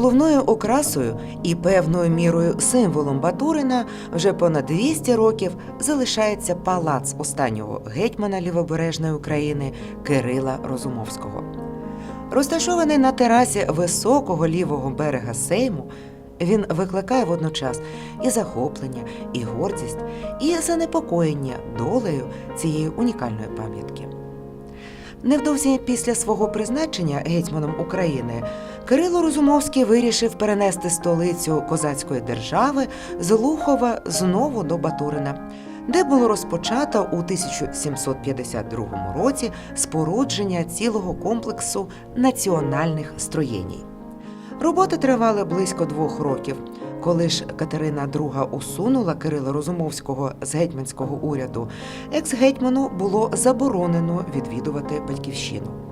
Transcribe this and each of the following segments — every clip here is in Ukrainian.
Головною окрасою і певною мірою символом Батурина вже понад 200 років залишається палац останнього гетьмана лівобережної України Кирила Розумовського. Розташований на терасі високого лівого берега Сейму, він викликає водночас і захоплення, і гордість, і занепокоєння долею цієї унікальної пам'ятки. Невдовзі після свого призначення гетьманом України Кирило Розумовський вирішив перенести столицю козацької держави з Лухова знову до Батурина, де було розпочато у 1752 році спорудження цілого комплексу національних строєній. Роботи тривали близько двох років. Коли ж Катерина II усунула Кирила Розумовського з гетьманського уряду, екс-гетьману було заборонено відвідувати батьківщину.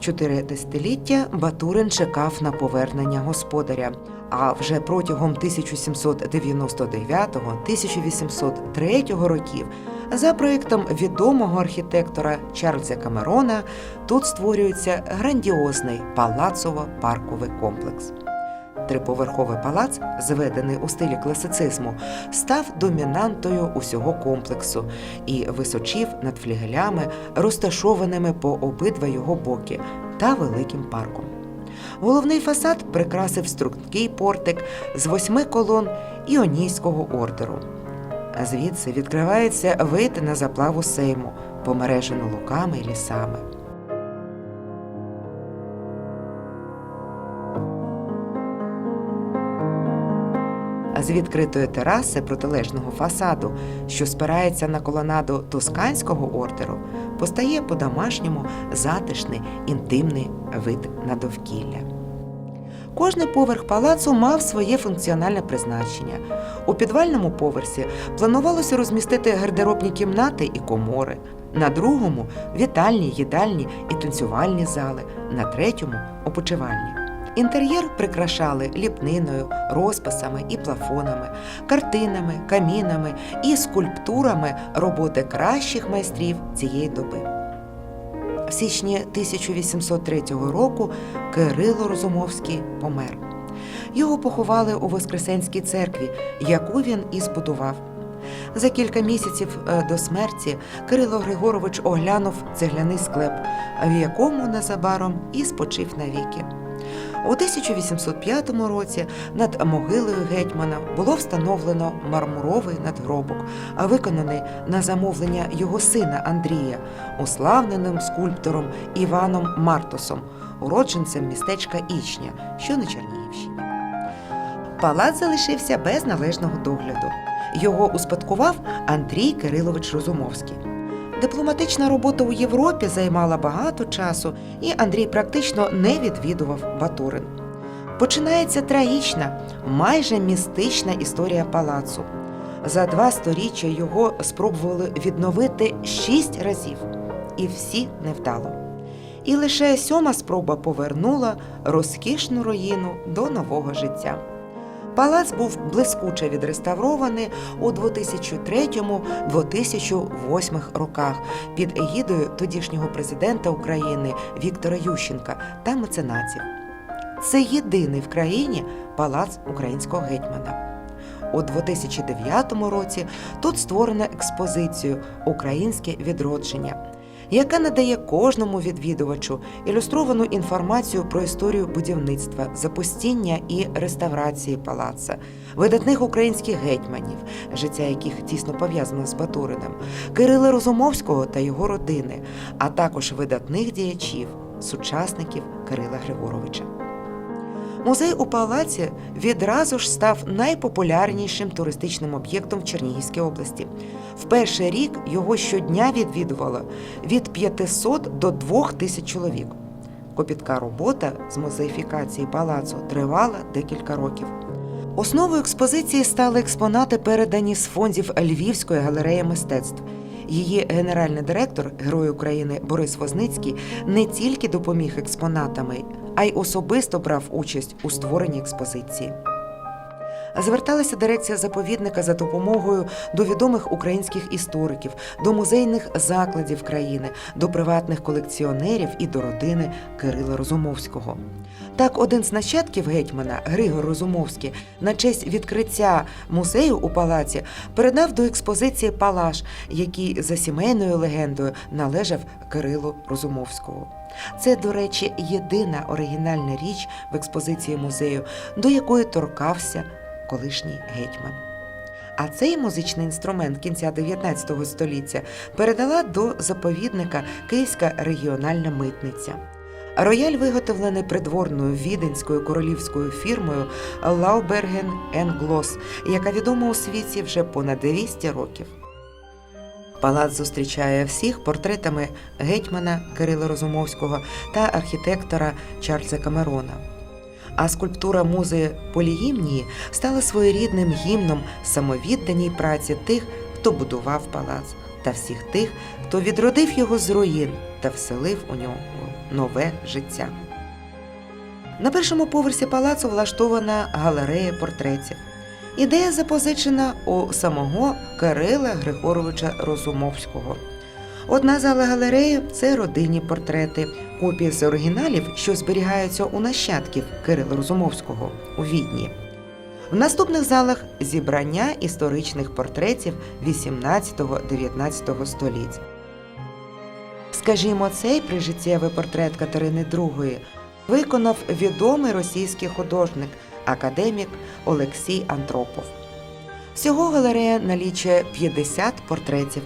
Чотири десятиліття Батурин чекав на повернення господаря. А вже протягом 1799-1803 років, за проєктом відомого архітектора Чарльза Камерона, тут створюється грандіозний палацово-парковий комплекс. Триповерховий палац, зведений у стилі класицизму, став домінантою усього комплексу і височів над флігелями, розташованими по обидва його боки, та великим парком. Головний фасад прикрасив стрункий портик з восьми колон Іонійського ордеру. Звідси відкривається вид на заплаву сейму, помережену луками і лісами. З відкритої тераси протилежного фасаду, що спирається на колонаду Тосканського ордеру, постає по-домашньому затишний інтимний вид на довкілля. Кожний поверх палацу мав своє функціональне призначення. У підвальному поверсі планувалося розмістити гардеробні кімнати і комори, на другому вітальні, їдальні і танцювальні зали, на третьому опочивальні. Інтер'єр прикрашали ліпниною, розписами і плафонами, картинами, камінами і скульптурами роботи кращих майстрів цієї доби. В січні 1803 року Кирило Розумовський помер. Його поховали у Воскресенській церкві, яку він і збудував. За кілька місяців е, до смерті Кирило Григорович оглянув цегляний склеп, в якому незабаром і спочив навіки. У 1805 році над могилою гетьмана було встановлено мармуровий надгробок, виконаний на замовлення його сина Андрія, уславненим скульптором Іваном Мартосом, уродженцем містечка Ічня, що на Чернігівщині. Палац залишився без належного догляду. Його успадкував Андрій Кирилович Розумовський. Дипломатична робота у Європі займала багато часу, і Андрій практично не відвідував Батурин. Починається трагічна, майже містична історія палацу. За два сторіччя його спробували відновити шість разів, і всі невдало. І лише сьома спроба повернула розкішну руїну до нового життя. Палац був блискуче відреставрований у 2003-2008 роках під егідою тодішнього президента України Віктора Ющенка та меценатів. Це єдиний в країні палац українського гетьмана. У 2009 році тут створено експозицію Українське відродження, яка надає кожному відвідувачу ілюстровану інформацію про історію будівництва, запустіння і реставрації палаца, видатних українських гетьманів, життя яких тісно пов'язано з Батуриним, Кирила Розумовського та його родини, а також видатних діячів, сучасників Кирила Григоровича. Музей у палаці відразу ж став найпопулярнішим туристичним об'єктом в Чернігівській області. В перший рік його щодня відвідувало від 500 до 2000 чоловік. Копітка робота з музеїфікації палацу тривала декілька років. Основою експозиції стали експонати, передані з фондів Львівської галереї мистецтв. Її генеральний директор, герой України Борис Возницький, не тільки допоміг експонатами, а й особисто брав участь у створенні експозиції. Зверталася дирекція заповідника за допомогою до відомих українських істориків, до музейних закладів країни, до приватних колекціонерів і до родини Кирила Розумовського. Так, один з нащадків гетьмана Григор Розумовський на честь відкриття музею у палаці передав до експозиції палаш, який за сімейною легендою належав Кирилу Розумовському. Це, до речі, єдина оригінальна річ в експозиції музею, до якої торкався колишній гетьман. А цей музичний інструмент кінця 19 століття передала до заповідника Київська регіональна митниця. Рояль виготовлений придворною віденською королівською фірмою Лауберген Глос, яка відома у світі вже понад 200 років. Палац зустрічає всіх портретами гетьмана Кирила Розумовського та архітектора Чарльза Камерона. А скульптура музи Полігімнії стала своєрідним гімном самовідданій праці тих, хто будував палац, та всіх тих, хто відродив його з руїн та вселив у нього нове життя. На першому поверсі палацу влаштована галерея портретів. Ідея запозичена у самого Кирила Григоровича Розумовського. Одна зала галереї це родинні портрети, копії з оригіналів, що зберігаються у нащадків Кирила Розумовського у Відні. В наступних залах зібрання історичних портретів 18-19 століть. Скажімо, цей прижиттєвий портрет Катерини II виконав відомий російський художник, академік Олексій Антропов. Всього галерея налічує 50 портретів,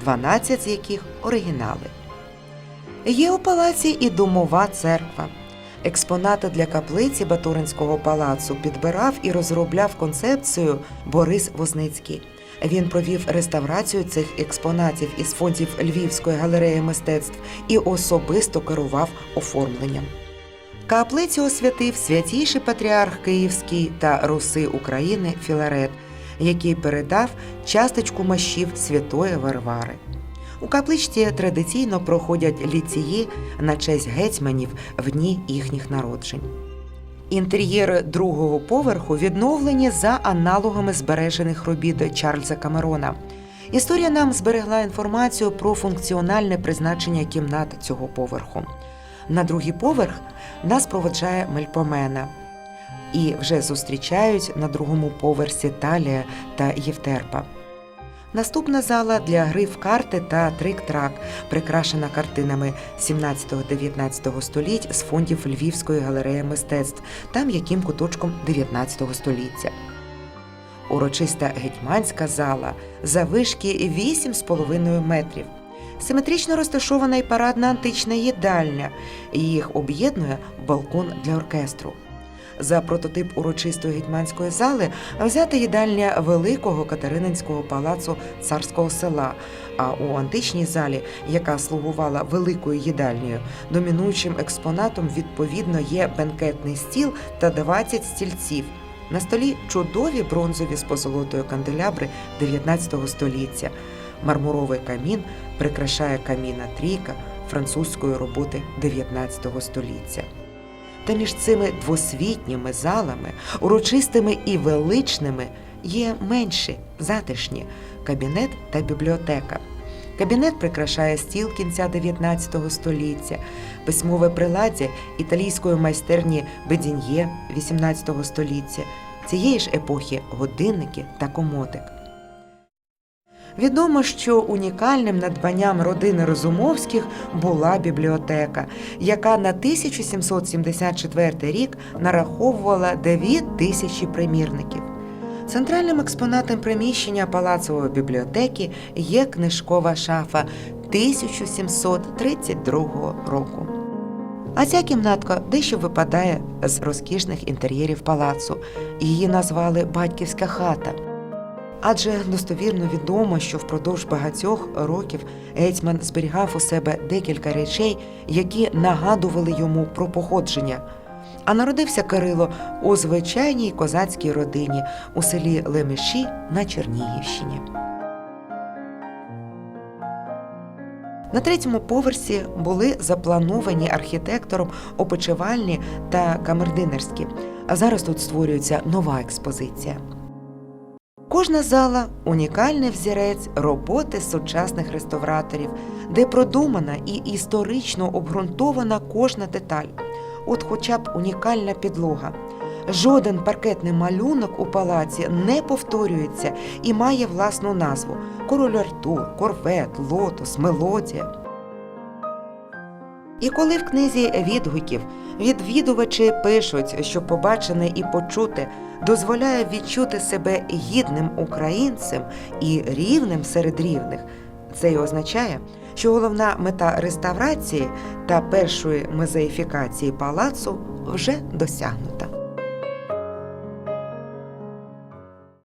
12 з яких оригінали. Є у палаці і домова церква. Експонати для каплиці Батуринського палацу підбирав і розробляв концепцію Борис Возницький. Він провів реставрацію цих експонатів із фондів Львівської галереї мистецтв і особисто керував оформленням. Каплицю освятив святійший патріарх Київський та Руси України Філарет, який передав часточку мощів святої Варвари. У капличці традиційно проходять ліції на честь гетьманів в дні їхніх народжень. Інтер'єри другого поверху відновлені за аналогами збережених робіт Чарльза Камерона. Історія нам зберегла інформацію про функціональне призначення кімнат цього поверху. На другий поверх нас проводжає Мельпомена. І вже зустрічають на другому поверсі Талія та Євтерпа. Наступна зала для гри в карти та трик-трак, прикрашена картинами 17-19 століть з фондів Львівської галереї мистецтв та м'яким куточком 19 століття. Урочиста гетьманська зала завишки 8,5 метрів. Симетрично розташована і парадна антична їдальня. Їх об'єднує балкон для оркестру. За прототип урочистої гетьманської зали взята їдальня великого Катерининського палацу царського села. А у античній залі, яка слугувала великою їдальнею, домінуючим експонатом відповідно є бенкетний стіл та 20 стільців. На столі чудові бронзові з позолотою канделябри 19 століття. Мармуровий камін прикрашає каміна трійка французької роботи 19 століття. Та між цими двосвітніми залами, урочистими і величними, є менші, затишні кабінет та бібліотека. Кабінет прикрашає стіл кінця 19 століття, письмове приладдя італійської майстерні Бедін'є 18 століття, цієї ж епохи годинники та комотик. Відомо, що унікальним надбанням родини Розумовських була бібліотека, яка на 1774 рік нараховувала 9 тисячі примірників. Центральним експонатом приміщення палацової бібліотеки є книжкова шафа 1732 року. А ця кімнатка дещо випадає з розкішних інтер'єрів палацу. Її назвали батьківська хата. Адже достовірно відомо, що впродовж багатьох років гетьман зберігав у себе декілька речей, які нагадували йому про походження. А народився Кирило у звичайній козацькій родині у селі Лемеші на Чернігівщині. На третьому поверсі були заплановані архітектором опочивальні та камердинерські, А зараз тут створюється нова експозиція. Кожна зала унікальний взірець роботи сучасних реставраторів, де продумана і історично обґрунтована кожна деталь. От хоча б унікальна підлога. Жоден паркетний малюнок у палаці не повторюється і має власну назву: король Артур, корвет, лотос, мелодія. І коли в книзі відгуків відвідувачі пишуть, що побачене і почуте дозволяє відчути себе гідним українцем і рівним серед рівних, це й означає, що головна мета реставрації та першої музеїфікації палацу вже досягнута.